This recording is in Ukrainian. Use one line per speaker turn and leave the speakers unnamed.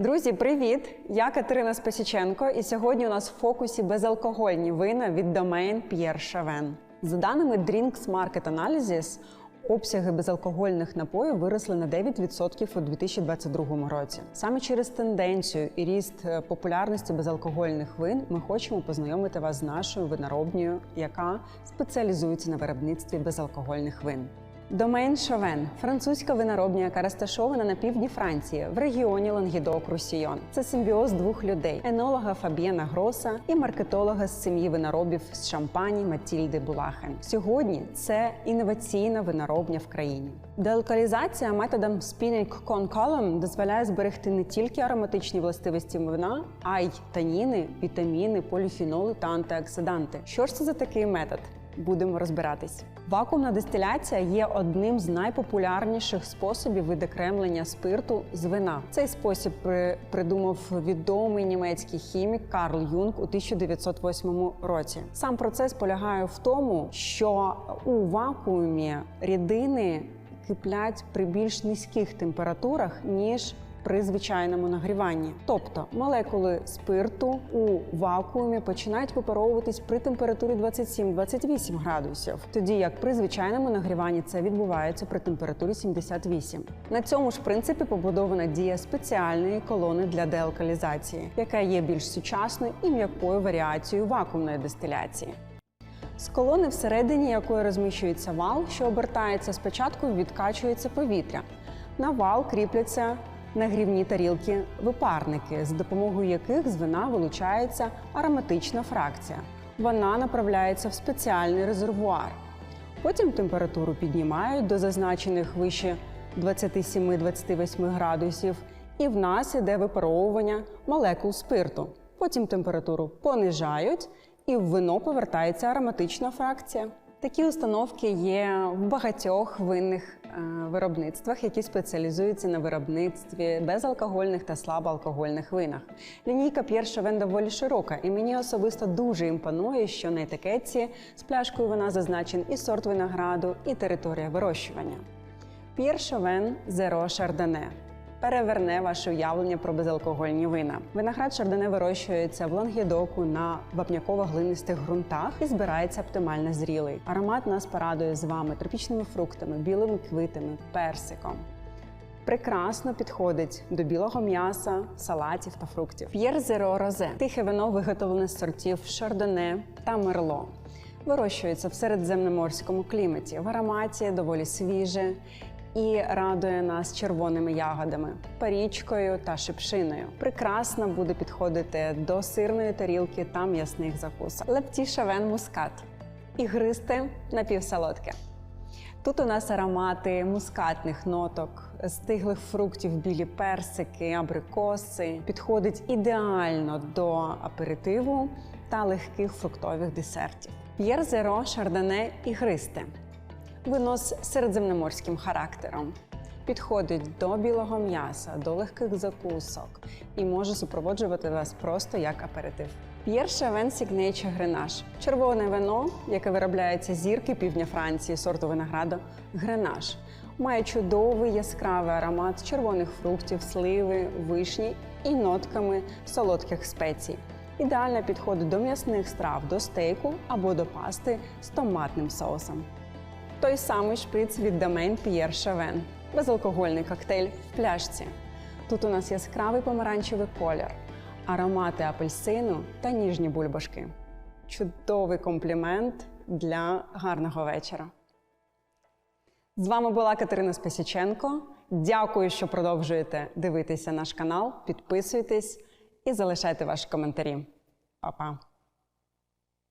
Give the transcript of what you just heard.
Друзі, привіт! Я Катерина Спасіченко, і сьогодні у нас в фокусі безалкогольні вина від домен Pierre Chauvin. За даними Drinks Market Analysis, обсяги безалкогольних напоїв виросли на 9% у 2022 році. Саме через тенденцію і ріст е, популярності безалкогольних вин ми хочемо познайомити вас з нашою виноробнею, яка спеціалізується на виробництві безалкогольних вин. Домейн Шовен французька виноробня, яка розташована на півдні Франції в регіоні Лангідок Русійон. Це симбіоз двох людей: енолога Фабіена Гроса і маркетолога з сім'ї виноробів з Шампані Матільди Булахен. Сьогодні це інноваційна виноробня в країні. Деалкалізація методом Spinning Con Column дозволяє зберегти не тільки ароматичні властивості вина, а й таніни, вітаміни, поліфіноли та антиоксиданти. Що ж це за такий метод? Будемо розбиратись. Вакуумна дистиляція є одним з найпопулярніших способів відокремлення спирту з вина. Цей спосіб при- придумав відомий німецький хімік Карл Юнг у 1908 році. Сам процес полягає в тому, що у вакуумі рідини киплять при більш низьких температурах ніж при звичайному нагріванні. Тобто молекули спирту у вакуумі починають випаровуватись при температурі 27-28 градусів, тоді як при звичайному нагріванні це відбувається при температурі 78. На цьому ж принципі побудована дія спеціальної колони для деалкалізації, яка є більш сучасною і м'якою варіацією вакуумної дистиляції. З колони, всередині якої розміщується вал, що обертається спочатку, відкачується повітря. На вал кріпляться нагрівні тарілки випарники, з допомогою яких з вина вилучається ароматична фракція. Вона направляється в спеціальний резервуар. Потім температуру піднімають до зазначених вище 27-28 градусів, і в нас іде випаровування молекул спирту. Потім температуру понижають, і в вино повертається ароматична фракція. Такі установки є в багатьох винних е, виробництвах, які спеціалізуються на виробництві безалкогольних та слабоалкогольних винах. Лінійка Chauvin доволі широка, і мені особисто дуже імпонує, що на етикетці з пляшкою вина зазначен і сорт винограду, і територія вирощування. Chauvin Zero Chardonnay переверне ваше уявлення про безалкогольні вина. Виноград шардоне вирощується в лангідоку на вапняково-глинистих ґрунтах і збирається оптимально зрілий. Аромат нас порадує з вами тропічними фруктами, білими квитами, персиком. Прекрасно підходить до білого м'яса, салатів та фруктів. П'єр Зеро Розе тихе вино виготовлене з сортів шардоне та мерло. Вирощується в середземноморському кліматі. В ароматі доволі свіже і радує нас червоними ягодами, парічкою та шипшиною. Прекрасно буде підходити до сирної тарілки та м'ясних закусок. Лепті шавен мускат. Ігристе напівсолодке. Тут у нас аромати мускатних ноток, стиглих фруктів, білі персики, абрикоси. Підходить ідеально до аперитиву та легких фруктових десертів. П'єр зеро, шардоне ігристе. Вино з середземноморським характером. Підходить до білого м'яса, до легких закусок і може супроводжувати вас просто як аперитив. П'єр Шавен Сігнейче Гренаж червоне вино, яке виробляється зірки півдня Франції, сорту винограду Гренаж. Має чудовий яскравий аромат червоних фруктів, сливи, вишні і нотками солодких спецій. Ідеально підходить до м'ясних страв, до стейку або до пасти з томатним соусом. Той самий шприц від домен Pierre Chauvin. Безалкогольний коктейль в пляшці. Тут у нас яскравий помаранчевий колір, аромати апельсину та ніжні бульбашки. Чудовий комплімент для гарного вечора. З вами була Катерина Спасіченко. Дякую, що продовжуєте дивитися наш канал. Підписуйтесь і залишайте ваші коментарі. Па-па!